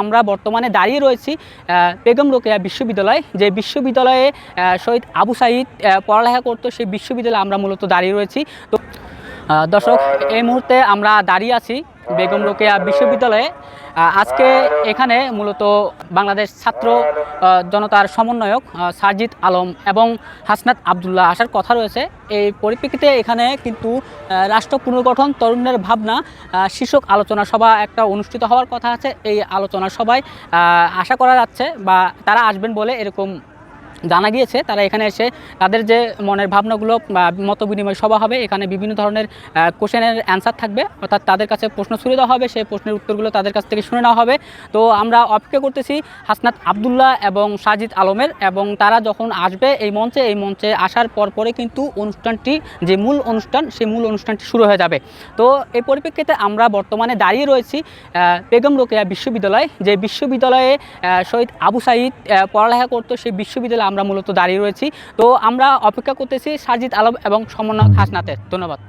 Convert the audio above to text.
আমরা বর্তমানে দাঁড়িয়ে রয়েছি বেগম রোকেয়া বিশ্ববিদ্যালয়। যে বিশ্ববিদ্যালয়ে শহীদ আবু সাইদ পড়ালেখা করতো, সেই বিশ্ববিদ্যালয়ে আমরা মূলত দাঁড়িয়ে রয়েছি। তো দর্শক, এই মুহূর্তে আমরা দাঁড়িয়ে আছি। বেগম রোকেয়া বিশ্ববিদ্যালয়ে আজকে এখানে মূলত বাংলাদেশ ছাত্র জনতার সমন্বয়ক সারজিৎ আলম এবং হাসনাত আবদুল্লাহ আসার কথা রয়েছে। এই পরিপ্রেক্ষিতে এখানে কিন্তু রাষ্ট্র পুনর্গঠন তরুণের ভাবনা শীর্ষক আলোচনা সভা একটা অনুষ্ঠিত হওয়ার কথা আছে। এই আলোচনা সভায় আশা করা যাচ্ছে বা তারা আসবেন বলে এরকম জানা গিয়েছে, তারা এখানে এসে তাদের যে মনের ভাবনাগুলো মত বিনিময় সভা হবে, এখানে বিভিন্ন ধরনের কোশ্চেনের অ্যান্সার থাকবে। অর্থাৎ তাদের কাছে প্রশ্ন ছুড়ে দেওয়া হবে, সেই প্রশ্নের উত্তরগুলো তাদের কাছ থেকে শুনে নেওয়া হবে। তো আমরা অপেক্ষা করতেছি হাসনাত আবদুল্লাহ এবং সাজিদ আলমের এবং তারা যখন আসবে এই মঞ্চে এই মঞ্চে আসার পর পরে কিন্তু অনুষ্ঠানটি, যে মূল অনুষ্ঠান, সেই মূল অনুষ্ঠানটি শুরু হয়ে যাবে। তো এই পরিপ্রেক্ষিতে আমরা বর্তমানে দাঁড়িয়ে রয়েছি বেগম রোকেয়া বিশ্ববিদ্যালয়, যে বিশ্ববিদ্যালয়ে শহীদ আবু সাইদ পড়ালেখা করতো, সেই বিশ্ববিদ্যালয়ে আমরা মূলত দাঁড়িয়ে রয়েছি। তো আমরা অপেক্ষা করতেছি সাজিদ আলম এবং সমন্বয় হাসনাতের ধন্যবাদ।